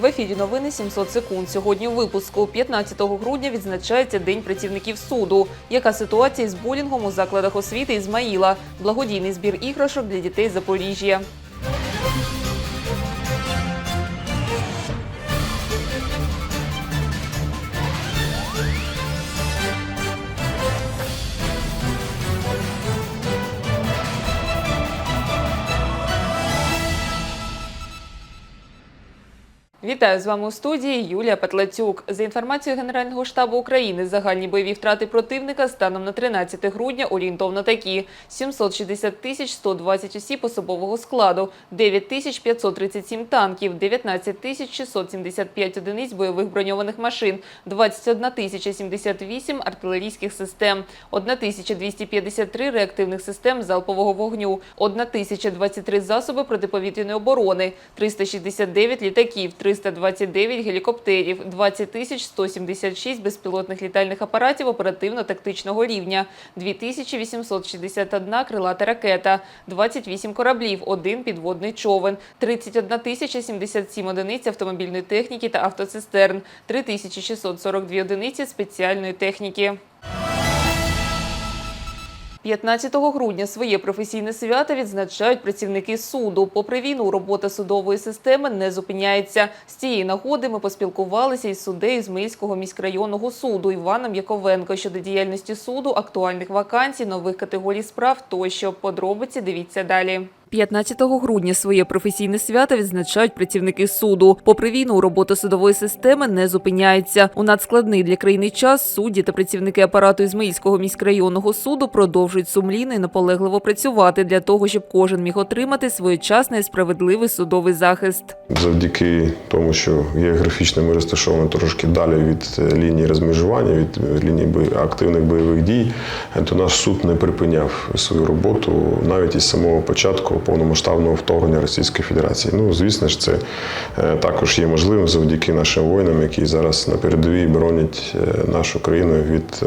В ефірі новини 700 секунд. Сьогодні у випуску 15 грудня відзначається День працівників суду. Яка ситуація з булінгом у закладах освіти Ізмаїла? Благодійний збір іграшок для дітей Запоріжжя. Вітаю з вами у студії Юлія Петлацюк. За інформацією Генерального штабу України, загальні бойові втрати противника станом на 13 грудня орієнтовно такі: 760 тисяч 120 осіб особового складу, 9 тисяч 537 танків, 19 тисяч 675 одиниць бойових броньованих машин, 21 тисяча 78 артилерійських систем, 1 тисяча 253 реактивних систем залпового вогню, 1 тисяча 23 засоби протиповітряної оборони, 369 літаків, 329 гелікоптерів, 20 тисяч 176 безпілотних літальних апаратів оперативно-тактичного рівня, 2861 крилата ракета, 28 кораблів, 1 підводний човен, 31 тисяча 77 одиниць автомобільної техніки та автоцистерн, 3642 одиниці спеціальної техніки. 15 грудня своє професійне свято відзначають працівники суду. Попри війну, робота судової системи не зупиняється. З цієї нагоди ми поспілкувалися із суддею Зміївського міськрайонного суду Іваном Яковенко щодо діяльності суду, актуальних вакансій, нових категорій справ тощо. Подробиці дивіться далі. 15 грудня своє професійне свято відзначають працівники суду. Попри війну, робота судової системи не зупиняється. У надскладний для країни час судді та працівники апарату Ізмаїльського міськрайонного суду продовжують сумлінно і наполегливо працювати для того, щоб кожен міг отримати своєчасний справедливий судовий захист. Завдяки тому, що географічно ми розташовані трошки далі від е, лінії розмежування, від е, лінії активних бойових дій, е, то наш суд не припиняв свою роботу навіть із самого початку повномасштабного вторгнення Російської Федерації. Ну, звісно ж, це е, також є можливим завдяки нашим воїнам, які зараз на передовій боронять е, нашу країну від е,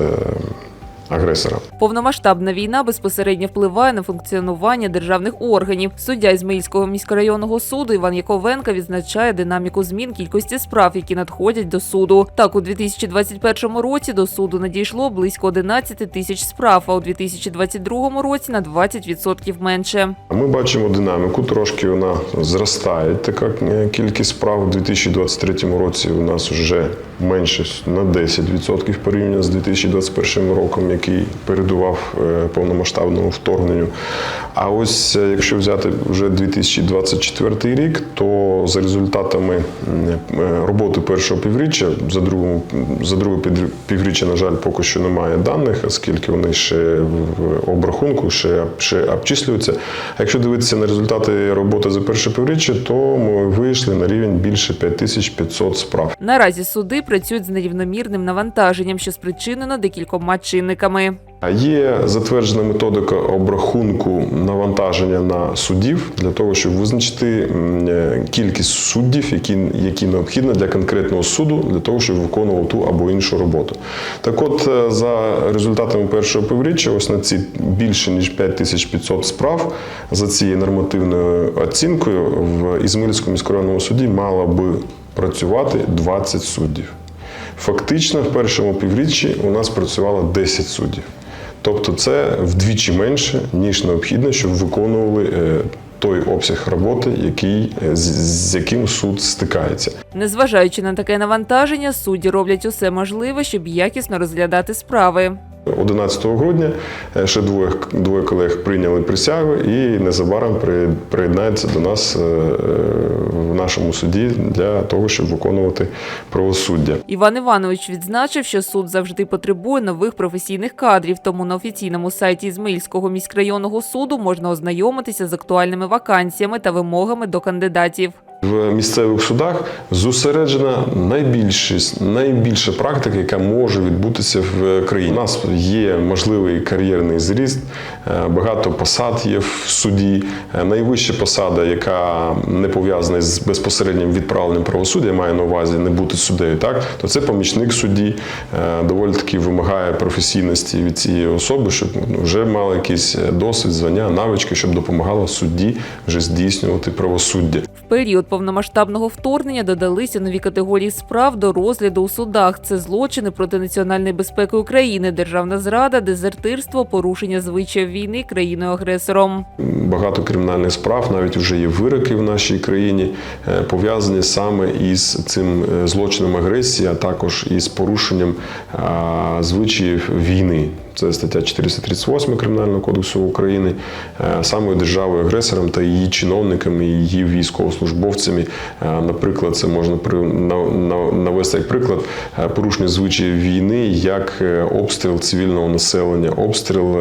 агресора. Повномасштабна війна безпосередньо впливає на функціонування державних органів. Суддя Ізмаїльського міськрайонного суду Іван Яковенка відзначає динаміку змін кількості справ, які надходять до суду. Так, у 2021 році до суду надійшло близько 11 тисяч справ, а у 2022 році на 20% менше. Ми бачимо динаміку, трошки вона зростає. Така кількість справ у 2023 році у нас вже менше на 10% порівняно з 2021 роком, який передував е, повномасштабному вторгненню. А ось е, якщо взяти вже 2024 рік, то за результатами е, роботи першого півріччя, за другому за друге півріччя, на жаль, поки що немає даних, оскільки вони ще в обрахунку, ще, ще обчислюються. А якщо дивитися на результати роботи за перше півріччя, то ми вийшли на рівень більше 5500 справ. Наразі суди працюють з нерівномірним навантаженням, що спричинено декількома чинниками. Є затверджена методика обрахунку навантаження на суддів для того, щоб визначити е, кількість суддів, які, які необхідно для конкретного суду, для того, щоб виконував ту або іншу роботу. Так от, е, за результатами першого півріччя, ось на ці більше ніж 5500 справ, за цією нормативною оцінкою, в Ізмаїльському міськрайонному суді мало би працювати 20 суддів. Фактично, в першому півріччі у нас працювало 10 суддів. Тобто це вдвічі менше, ніж необхідно, щоб виконували е, той обсяг роботи, який, е, з, з яким суд стикається. Незважаючи на таке навантаження, судді роблять усе можливе, щоб якісно розглядати справи. 11 грудня е, ще двоє, двоє колег прийняли присягу і незабаром при- приєднаються до нас е, в нашому суді для того, щоб виконувати правосуддя. Іван Іванович відзначив, що суд завжди потребує нових професійних кадрів. Тому на офіційному сайті Ізмаїльського міськрайонного суду можна ознайомитися з актуальними вакансіями та вимогами до кандидатів. В місцевих судах зосереджена найбільшість, найбільша практика, яка може відбутися в країні. У нас є можливий кар'єрний зріст, е, багато посад є в суді. Е, Найвища посада, яка не пов'язана з безпосереднім відправленням правосуддя, я маю на увазі не бути суддею, так то це помічник судді. Е, Доволі таки вимагає професійності від цієї особи, щоб вже мала якийсь досвід, звання, навички, щоб допомагала судді вже здійснювати правосуддя. В період повномасштабного вторгнення додалися нові категорії справ до розгляду у судах. Це злочини проти національної безпеки України, державна зрада, дезертирство, порушення звичаїв війни країною-агресором. Багато кримінальних справ, навіть вже є вироки в нашій країні, е, пов'язані саме із цим е, злочином агресії, а також із порушенням звичаїв війни. Це стаття 438 Кримінального кодексу України, е, самою державою агресором та її чиновниками, її військовослужбовцями. Е, Наприклад, це можна навести як приклад е, порушення звичаїв війни, як обстріл цивільного населення, обстріл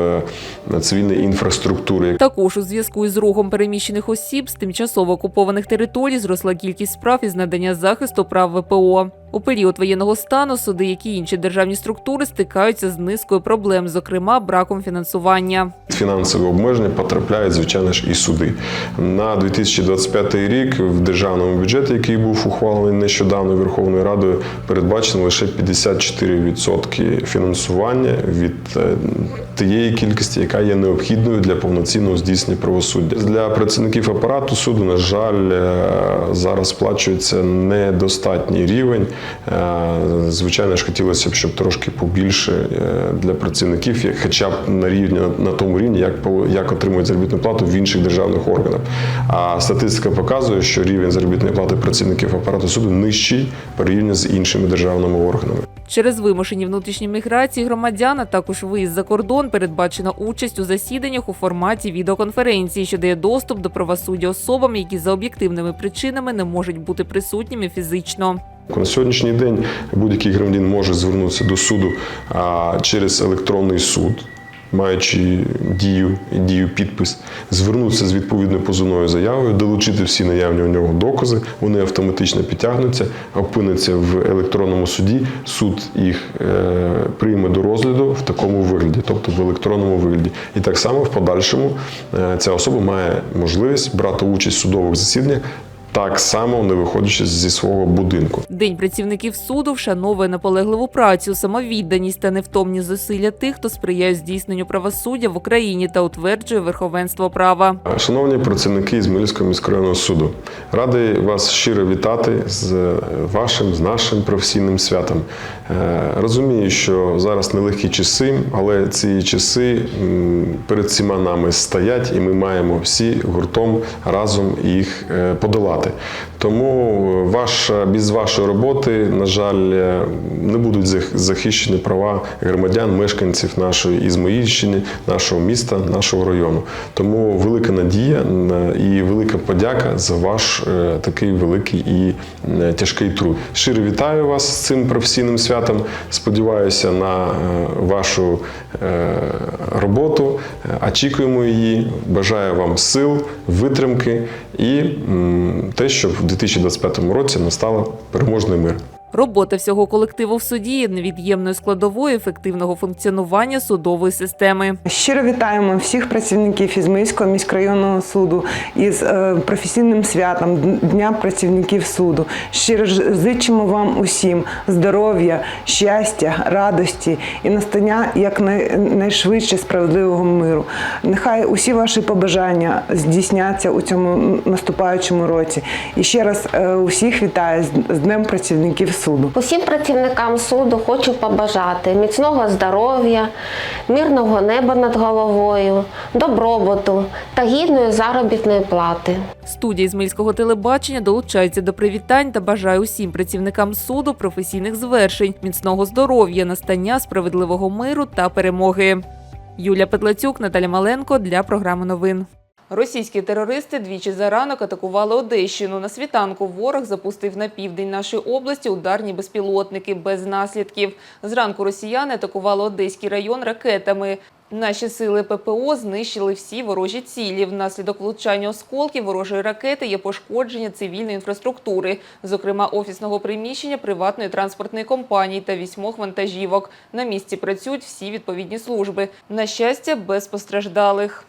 цивільної інфраструктури. Також у зв'язку із рухом переміщених осіб з тимчасово окупованих територій зросла кількість справ із надання захисту прав ВПО. У період воєнного стану суди, як і інші державні структури, стикаються з низкою проблем, зокрема браком фінансування. Фінансові обмеження потрапляють, звичайно ж, і суди. На 2025 рік в державному бюджеті, який був ухвалений нещодавно Верховною Радою, передбачено лише 54% фінансування від е, тієї кількості, яка є необхідною для повноцінного здійснення правосуддя. Для працівників апарату суду, на жаль, е, зараз сплачується недостатній рівень. Е, Звичайно ж, хотілося б, щоб трошки побільше е, для працівників, хоча б на рівні на, тому рівні, як як отримують заробітну плату в інших державних органах. А статистика показує, що рівень заробітної плати працівників апарату суду нижчий порівняно з іншими державними органами. Через вимушені внутрішні міграції громадян, а також виїзд за кордон, передбачена участь у засіданнях у форматі відеоконференції, що дає доступ до правосуддя особам, які за об'єктивними причинами не можуть бути присутніми фізично. На сьогоднішній день будь-який громадянин може звернутися до суду через електронний суд. Маючи дію, дію підпис, звернутися з відповідною позовною заявою, долучити всі наявні у нього докази, вони автоматично підтягнуться, опиняться в електронному суді. Суд їх е, прийме до розгляду в такому вигляді, тобто в електронному вигляді. І так само в подальшому е, ця особа має можливість брати участь в судових засіданнях, так само не виходячи зі свого будинку. День працівників суду вшановує наполегливу працю, самовідданість та невтомні зусилля тих, хто сприяє здійсненню правосуддя в Україні та утверджує верховенство права. Шановні працівники Ізмаїльського міськрайонного суду, радий вас щиро вітати з вашим, з нашим професійним святом. Е, Розумію, що зараз нелегкі часи, але ці часи перед всіма нами стоять, і ми маємо всі гуртом разом їх е, подолати. Тому ваша, без вашої роботи, на жаль, е, не будуть захищені права громадян, мешканців нашої Ізмаїльщини, нашого міста, нашого району. Тому велика надія і велика подяка за ваш е, такий великий і е, тяжкий труд. Щиро вітаю вас з цим професійним святом. Сподіваюся на е, вашу е, роботу. Е, Очікуємо її. Бажаю вам сил, витримки і те, щоб в 2025 році настав переможний мир. Робота всього колективу в суді є невід'ємною складовою ефективного функціонування судової системи. Щиро вітаємо всіх працівників Ізмаїльського міськрайонного суду із е, професійним святом Дня працівників суду. Щиро зичимо вам усім здоров'я, щастя, радості і настання якнайшвидше справедливого миру. Нехай усі ваші побажання здійсняться у цьому наступаючому році. І ще раз е, усіх вітаю з Днем працівників суду. Усім працівникам суду хочу побажати міцного здоров'я, мирного неба над головою, добробуту та гідної заробітної плати. Студія Ізмаїльського телебачення долучається до привітань та бажає усім працівникам суду професійних звершень, міцного здоров'я, настання справедливого миру та перемоги. Юлія Петлацюк, Наталя Маленко для програми новин. Російські терористи двічі за ранок атакували Одещину. На світанку ворог запустив на південь нашої області ударні безпілотники без наслідків. Зранку росіяни атакували Одеський район ракетами. Наші сили ППО знищили всі ворожі цілі. Внаслідок влучання осколків ворожої ракети є пошкодження цивільної інфраструктури, зокрема офісного приміщення приватної транспортної компанії та вісьмох вантажівок. На місці працюють всі відповідні служби. На щастя, без постраждалих.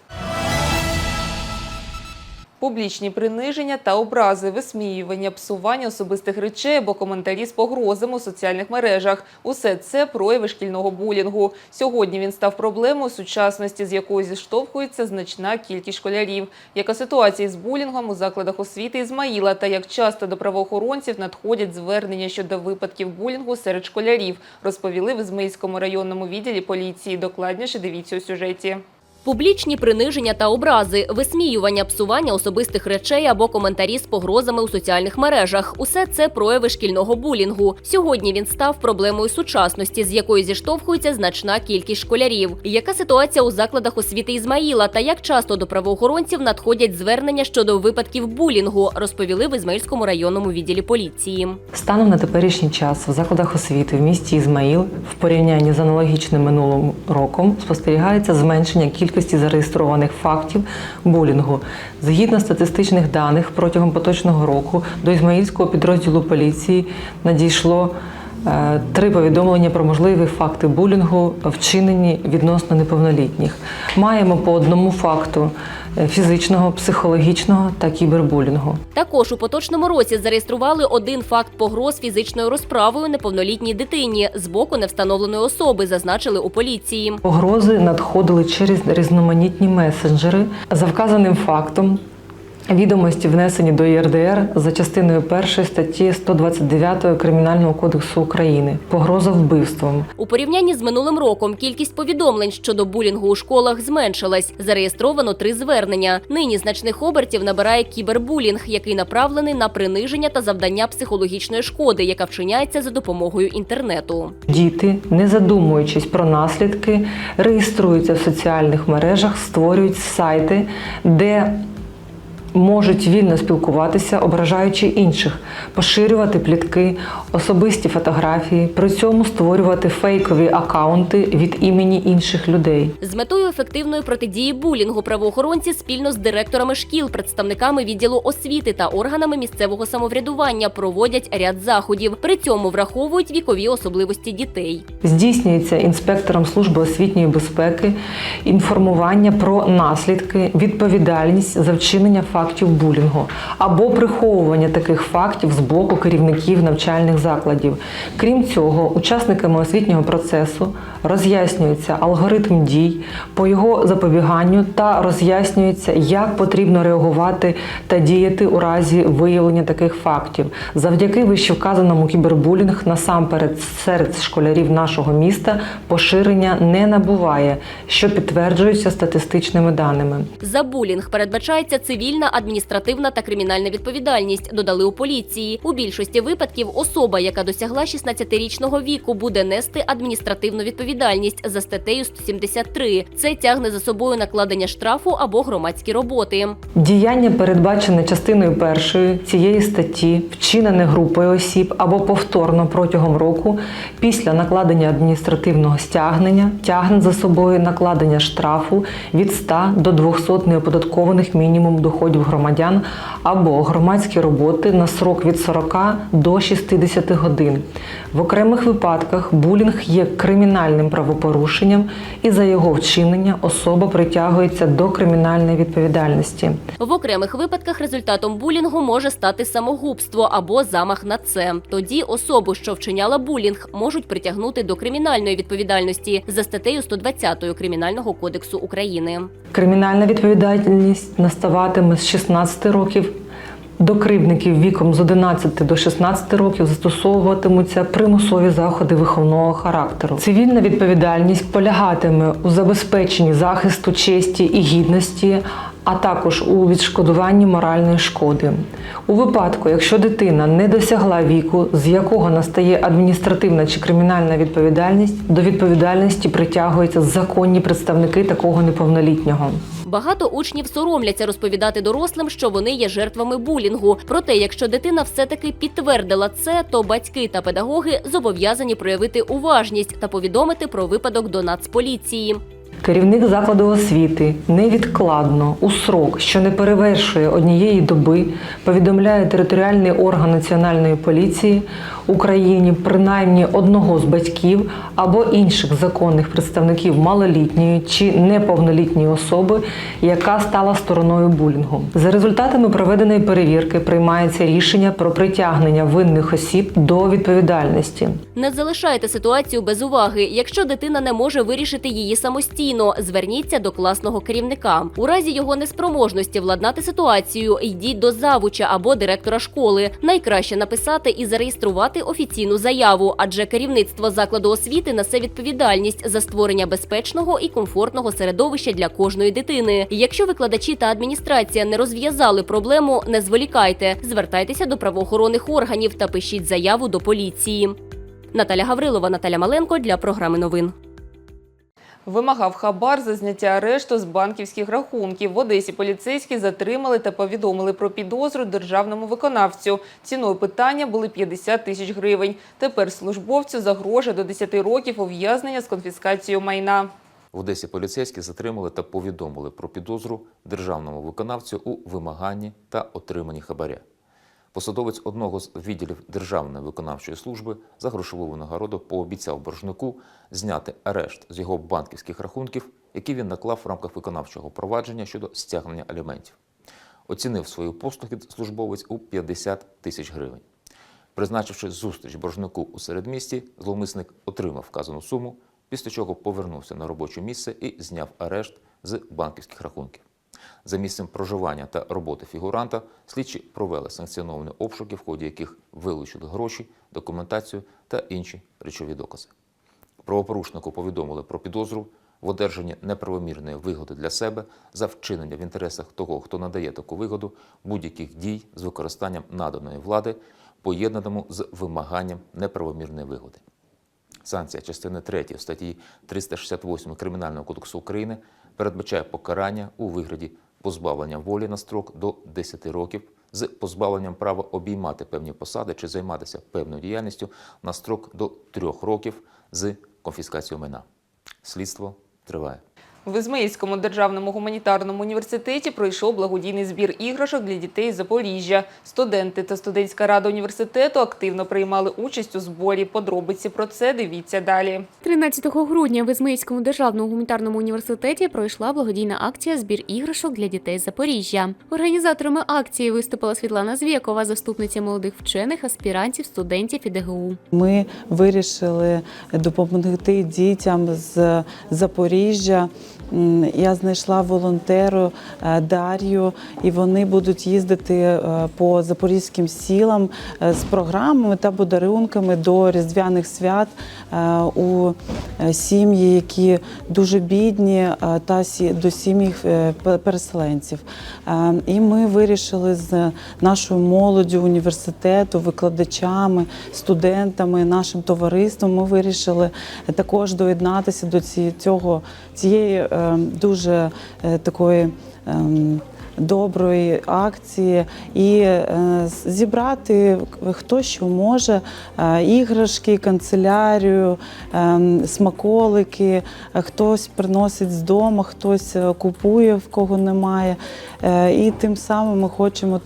Публічні приниження та образи, висміювання, псування особистих речей або коментарі з погрозами у соціальних мережах – усе це прояви шкільного булінгу. Сьогодні він став проблемою сучасності, з якою зіштовхується значна кількість школярів. Яка ситуація з булінгом у закладах освіти Ізмаїла та як часто до правоохоронців надходять звернення щодо випадків булінгу серед школярів, розповіли в Ізмаїльському районному відділі поліції. Докладніше дивіться у сюжеті. Публічні приниження та образи, висміювання, псування особистих речей або коментарі з погрозами у соціальних мережах усе це прояви шкільного булінгу. Сьогодні він став проблемою сучасності, з якою зіштовхується значна кількість школярів. Яка ситуація у закладах освіти Ізмаїла та як часто до правоохоронців надходять звернення щодо випадків булінгу, розповіли в Ізмаїльському районному відділі поліції. Станом на теперішній час в закладах освіти в місті Ізмаїл в порівнянні з аналогічним минулим роком спостерігається зменшення кількості зареєстрованих фактів булінгу. Згідно статистичних даних, протягом поточного року до Ізмаїльського підрозділу поліції надійшло три повідомлення про можливі факти булінгу, вчинені відносно неповнолітніх. Маємо по одному факту е, фізичного, психологічного та кібербулінгу. Також у поточному році зареєстрували один факт погроз фізичною розправою неповнолітній дитині з боку невстановленої особи, зазначили у поліції. Погрози надходили через різноманітні месенджери. За вказаним фактом відомості внесені до ЄРДР за частиною 1 статті 129 Кримінального кодексу України. Погроза вбивством. У порівнянні з минулим роком кількість повідомлень щодо булінгу у школах зменшилась. Зареєстровано три звернення. Нині значних обертів набирає кібербулінг, який направлений на приниження та завдання психологічної шкоди, яка вчиняється за допомогою інтернету. Діти, не задумуючись про наслідки, реєструються в соціальних мережах, створюють сайти, де можуть вільно спілкуватися, ображаючи інших, поширювати плітки, особисті фотографії, при цьому створювати фейкові акаунти від імені інших людей. З метою ефективної протидії булінгу правоохоронці спільно з директорами шкіл, представниками відділу освіти та органами місцевого самоврядування проводять ряд заходів. При цьому враховують вікові особливості дітей. Здійснюється інспектором служби освітньої безпеки інформування про наслідки, відповідальність за вчинення фактів булінгу або приховування таких фактів з боку керівників навчальних закладів. Крім цього, учасниками освітнього процесу роз'яснюється алгоритм дій по його запобіганню та роз'яснюється, як потрібно реагувати та діяти у разі виявлення таких фактів. Завдяки вищевказаному кібербулінг насамперед серед школярів нашого міста поширення не набуває, що підтверджується статистичними даними. За булінг передбачається цивільна, адміністративна та кримінальна відповідальність. Додали у поліції. У більшості випадків особа, яка досягла 16-річного віку, буде нести адміністративну відповідальність за статтею 173. Це тягне за собою накладення штрафу або громадські роботи. Діяння, передбачене частиною першої цієї статті, вчинене групою осіб або повторно протягом року після накладення адміністративного стягнення, тягне за собою накладення штрафу від 100 до 200 неоподаткованих мінімум доходів громадян або громадські роботи на срок від 40 до 60 годин. В окремих випадках булінг є кримінальним правопорушенням, і за його вчинення особа притягується до кримінальної відповідальності. В окремих випадках результатом булінгу може стати самогубство або замах на це. Тоді особу, що вчиняла булінг, можуть притягнути до кримінальної відповідальності за статтею 120 Кримінального кодексу України. Кримінальна відповідальність наставатиме з 16 років. До кривдників віком з 11 до 16 років застосовуватимуться примусові заходи виховного характеру. Цивільна відповідальність полягатиме у забезпеченні захисту честі і гідності, а також у відшкодуванні моральної шкоди. У випадку, якщо дитина не досягла віку, з якого настає адміністративна чи кримінальна відповідальність, до відповідальності притягуються законні представники такого неповнолітнього. Багато учнів соромляться розповідати дорослим, що вони є жертвами булінгу. Проте, якщо дитина все-таки підтвердила це, то батьки та педагоги зобов'язані проявити уважність та повідомити про випадок до Нацполіції. Керівник закладу освіти невідкладно у срок, що не перевершує однієї доби, повідомляє територіальний орган Національної поліції Україні принаймні одного з батьків або інших законних представників малолітньої чи неповнолітньої особи, яка стала стороною булінгу. За результатами проведеної перевірки приймається рішення про притягнення винних осіб до відповідальності. Не залишайте ситуацію без уваги. Якщо дитина не може вирішити її самостійно, зверніться до класного керівника. У разі його неспроможності владнати ситуацію, йдіть до завуча або директора школи. Найкраще написати і зареєструвати офіційну заяву, адже керівництво закладу освіти несе відповідальність за створення безпечного і комфортного середовища для кожної дитини. Якщо викладачі та адміністрація не розв'язали проблему, не зволікайте, звертайтеся до правоохоронних органів та пишіть заяву до поліції. Наталя Гаврилова, Наталя Маленко для програми новин. Вимагав хабар за зняття арешту з банківських рахунків. В Одесі поліцейські затримали та повідомили про підозру державному виконавцю. Ціною питання були 50 тисяч гривень. Тепер службовцю загрожує до 10 років ув'язнення з конфіскацією майна. В Одесі поліцейські затримали та повідомили про підозру державному виконавцю у вимаганні та отриманні хабаря. Посадовець одного з відділів Державної виконавчої служби за грошову винагороду пообіцяв боржнику зняти арешт з його банківських рахунків, які він наклав в рамках виконавчого провадження щодо стягнення аліментів. Оцінив свою послуги службовець у 50 тисяч гривень. Призначивши зустріч боржнику у середмісті, зловмисник отримав вказану суму, після чого повернувся на робоче місце і зняв арешт з банківських рахунків. За місцем проживання та роботи фігуранта слідчі провели санкціоновані обшуки, в ході яких вилучили гроші, документацію та інші речові докази. Правопорушнику повідомили про підозру в одержанні неправомірної вигоди для себе за вчинення в інтересах того, хто надає таку вигоду, будь-яких дій з використанням наданої влади, поєднаному з вимаганням неправомірної вигоди. Санкція частини 3 статті 368 Кримінального кодексу України передбачає покарання у вигляді позбавлення волі на строк до 10 років з позбавленням права обіймати певні посади чи займатися певною діяльністю на строк до 3 років з конфіскацією майна. Слідство триває. В Ізмаїльському державному гуманітарному університеті пройшов благодійний збір іграшок для дітей з Запоріжжя. Студенти та студентська рада університету активно приймали участь у зборі. Подробиці про це дивіться далі. 13 грудня в Ізмаїльському державному гуманітарному університеті пройшла благодійна акція Збір іграшок для дітей з Запоріжжя. Організаторами акції виступила Світлана Звєкова, заступниця молодих вчених, аспірантів, студентів і ДГУ. Ми вирішили допомогти дітям з Запоріжжя. Я знайшла волонтеру е, Дар'ю, і вони будуть їздити е, по запорізьким сілам е, з програмами та подарунками до різдвяних свят у сім'ї, які дуже бідні, та до сім'ї переселенців. І ми вирішили з нашою молоддю університету, викладачами, студентами, нашим товариством. Ми вирішили також доєднатися до цього цієї дуже е, такої. ем, Доброї акції і е, зібрати хто що може е, іграшки, канцелярію, ем, смаколики, хтось приносить з дому, хтось купує, в кого немає. І тим самим ми хочемо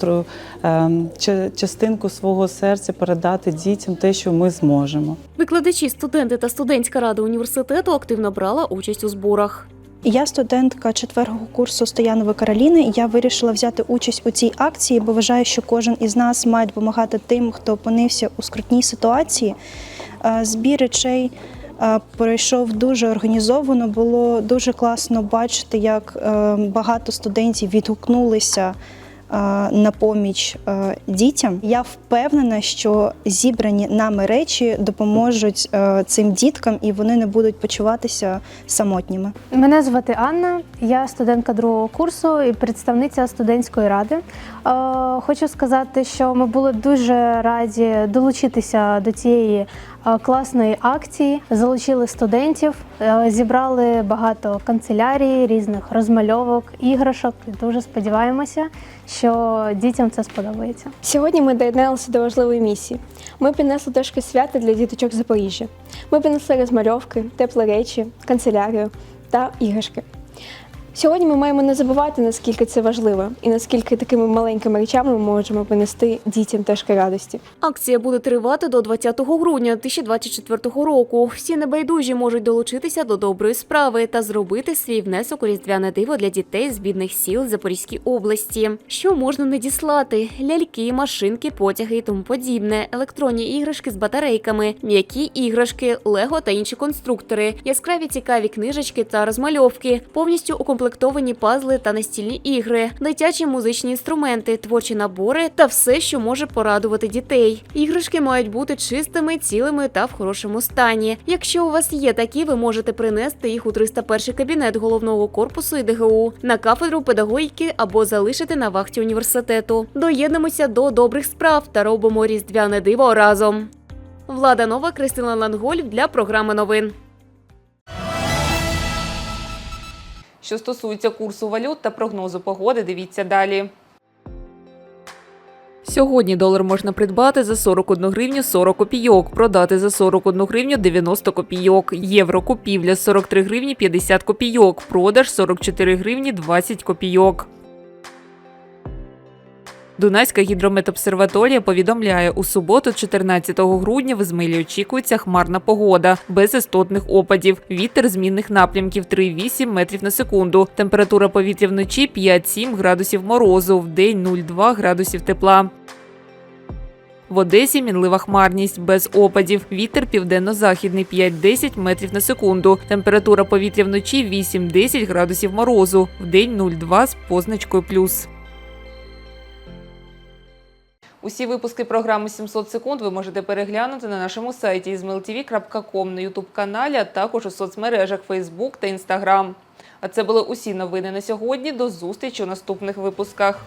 ем, частинку свого серця передати дітям те, що ми зможемо. Викладачі, студенти та студентська рада університету активно брала участь у зборах. Я студентка четвертого курсу Стоянової Кароліни. Я вирішила взяти участь у цій акції, бо вважаю, що кожен із нас має допомагати тим, хто опинився у скрутній ситуації. Е, Збір речей е, пройшов дуже організовано. Було дуже класно бачити, як е, багато студентів відгукнулися. На поміч дітям я впевнена, що зібрані нами речі допоможуть цим діткам, і вони не будуть почуватися самотніми. Мене звати Анна, я студентка другого курсу і представниця студентської ради. Хочу сказати, що ми були дуже раді долучитися до цієї класної акції. Залучили студентів, е, зібрали багато канцелярій, різних розмальовок, іграшок. Дуже сподіваємося, що дітям це сподобається. Сьогодні ми доєдналися до важливої місії. Ми принесли трошки свята для діточок Запоріжжя. Ми принесли розмальовки, теплі речі, канцелярію та іграшки. Сьогодні ми маємо не забувати, наскільки це важливо, і наскільки такими маленькими речами ми можемо принести дітям трошки радості. Акція буде тривати до 20 грудня 2024 року. Всі небайдужі можуть долучитися до доброї справи та зробити свій внесок у різдвяне диво для дітей з бідних сіл Запорізької області. Що можна надіслати? Ляльки, машинки, потяги і тому подібне, електронні іграшки з батарейками, м'які іграшки, лего та інші конструктори, яскраві цікаві книжечки та розмальовки, повністю укомплектовані пазли та настільні ігри, дитячі музичні інструменти, творчі набори та все, що може порадувати дітей. Іграшки мають бути чистими, цілими та в хорошому стані. Якщо у вас є такі, ви можете принести їх у 301 кабінет головного корпусу ІДГУ на кафедру педагогіки або залишити на вахті університету. Доєднемося до добрих справ та робимо різдвяне диво разом. Влада Нова, Кристина Лангольф для програми новин. Що стосується курсу валют та прогнозу погоди, дивіться далі. Сьогодні долар можна придбати за 41 гривню 40 копійок, продати за 41 гривню 90 копійок. Євро купівля 43 гривні 50 копійок, продаж 44 гривні 20 копійок. Дунайська гідрометобсерваторія повідомляє, у суботу, 14 грудня, в Ізмаїлі очікується хмарна погода, без істотних опадів. Вітер змінних напрямків 3,8 метрів на секунду. Температура повітря вночі 5-7 градусів морозу, в день 0,2 градусів тепла. В Одесі мінлива хмарність без опадів. Вітер південно-західний 5-10 метрів на секунду. Температура повітря вночі 8-10 градусів морозу, в день 0,2 з позначкою плюс. Усі випуски програми «700 секунд ви можете переглянути на нашому сайті izmailtv.com, на ютуб-каналі, а також у соцмережах Facebook та Instagram. А це були усі новини на сьогодні. До зустрічі у наступних випусках.